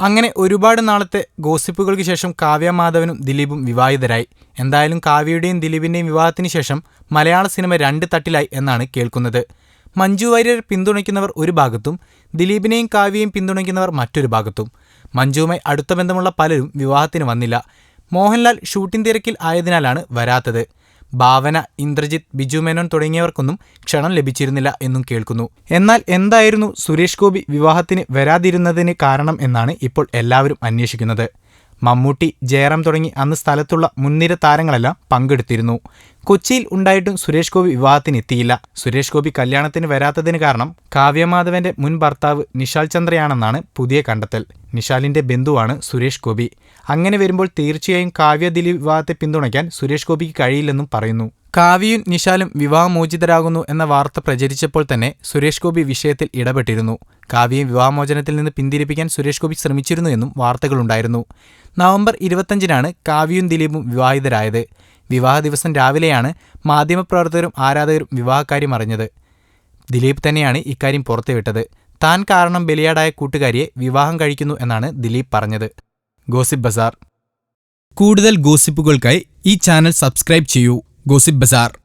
അങ്ങനെ ഒരുപാട് നാളത്തെ ഗോസിപ്പുകൾക്ക് ശേഷം കാവ്യ മാധവനും ദിലീപും വിവാഹിതരായി. എന്തായാലും കാവ്യയുടെയും ദിലീപിന്റെയും വിവാഹത്തിന് ശേഷം മലയാള സിനിമ രണ്ട് തട്ടിലായി എന്നാണ് കേൾക്കുന്നത്. മഞ്ജു വാര്യർ പിന്തുണയ്ക്കുന്നവർ ഒരു ഭാഗത്തും ദിലീപിനെയും കാവ്യയും പിന്തുണയ്ക്കുന്നവർ മറ്റൊരു ഭാഗത്തും. മഞ്ജുവുമായി അടുത്ത ബന്ധമുള്ള പലരും വിവാഹത്തിന് വന്നില്ല. മോഹൻലാൽ ഷൂട്ടിംഗ് തിരക്കിൽ ആയതിനാലാണ് വരാത്തത്. ഭാവന ഇന്ദ്രജിത്ത് ബിജു മേനോൻ തുടങ്ങിയവർക്കൊന്നും ക്ഷണം ലഭിച്ചിരുന്നില്ല എന്നും കേൾക്കുന്നു. എന്നാൽ എന്തായിരുന്നു സുരേഷ് ഗോപി വിവാഹത്തിന് വരാതിരുന്നതിന് കാരണം എന്നാണ് ഇപ്പോൾ എല്ലാവരും അന്വേഷിക്കുന്നത്. മമ്മൂട്ടി ജയറാം തുടങ്ങി അന്ന് സ്ഥലത്തുള്ള മുൻനിര താരങ്ങളെല്ലാം പങ്കെടുത്തിരുന്നു. കൊച്ചിയിൽ ഉണ്ടായിട്ടും സുരേഷ് ഗോപി വിവാഹത്തിന് എത്തിയില്ല. സുരേഷ് ഗോപി കല്യാണത്തിന് വരാത്തതിന് കാരണം കാവ്യമാധവന്റെ മുൻ ഭർത്താവ് നിഷാൽ ചന്ദ്രയാണെന്നാണ് പുതിയ കണ്ടെത്തൽ. നിഷാലിന്റെ ബന്ധുവാണ് സുരേഷ് ഗോപി. അങ്ങനെ വരുമ്പോൾ തീർച്ചയായും കാവ്യ ദിലീപ് വിവാഹത്തെ പിന്തുണയ്ക്കാൻ സുരേഷ് ഗോപിക്ക് കഴിയില്ലെന്നും പറയുന്നു. കാവ്യയും നിഷാലും വിവാഹമോചിതരാകുന്നു എന്ന വാർത്ത പ്രചരിച്ചപ്പോൾ തന്നെ സുരേഷ് ഗോപി വിഷയത്തിൽ ഇടപെട്ടിരുന്നു. കാവ്യയെ വിവാഹമോചനത്തിൽ നിന്ന് പിന്തിരിപ്പിക്കാൻ സുരേഷ് ഗോപി ശ്രമിച്ചിരുന്നു എന്നും വാർത്തകളുണ്ടായിരുന്നു. നവംബർ ഇരുപത്തഞ്ചിനാണ് കാവ്യയും ദിലീപും വിവാഹിതരായത്. വിവാഹ ദിവസം രാവിലെയാണ് മാധ്യമപ്രവർത്തകരും ആരാധകരും വിവാഹക്കാര്യം അറിഞ്ഞത്. ദിലീപ് തന്നെയാണ് ഇക്കാര്യം പുറത്തുവിട്ടത്. താൻ കാരണം ബലിയാടായ കൂട്ടുകാരിയെ വിവാഹം കഴിക്കുന്നു എന്നാണ് ദിലീപ് പറഞ്ഞത്. Gossip bazaar. കൂടുതൽ ഗോസിപ്പുകൾക്കായി ഈ ചാനൽ സബ്സ്ക്രൈബ് ചെയ്യൂ. Gossip bazaar.